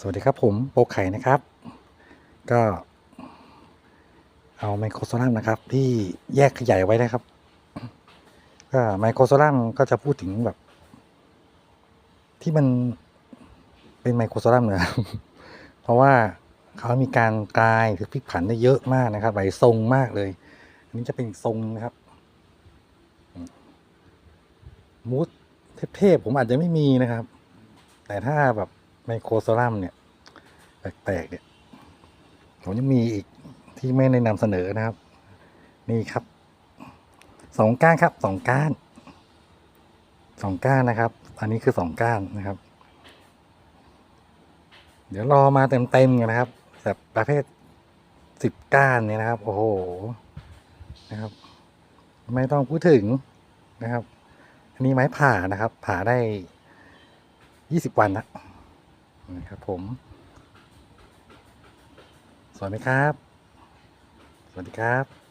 สวัสดีครับผมโปไข่นะครับ ก็เอาไมโครโซลัมนะครับ ที่แยกขยายไว้นะครับ ก็ไมโครโซลัมก็จะพูดถึงแบบ ที่มันเป็นไมโครโซลัมนะครับเพราะว่าเขามีการกลายหรือพลิกผันได้เยอะมากนะครับหลายทรงมากเลย อันนี้จะเป็นทรงนะครับมูสเทพๆผมอาจจะไม่มีนะครับ แต่ถ้าแบบ ไมโครโซลัมเนี่ยแปลกๆเนี่ย ผมยังมีอีกที่ไม่ได้นำเสนอนะครับ นี่ครับสองก้านครับสองก้านสองก้านนะครับ อันนี้คือสองก้านนะครับ เดี๋ยวรอมาเต็มๆกันนะครับแบบประเภทสิบก้านเนี่ยนะครับ โอ้โหนะครับ ไม่ต้องพูดถึงนะครับ อันนี้ไม้ผ่านะครับ ผ่าได้ยี่สิบวันนะ นะครับผม สวัสดีครับ สวัสดีครับ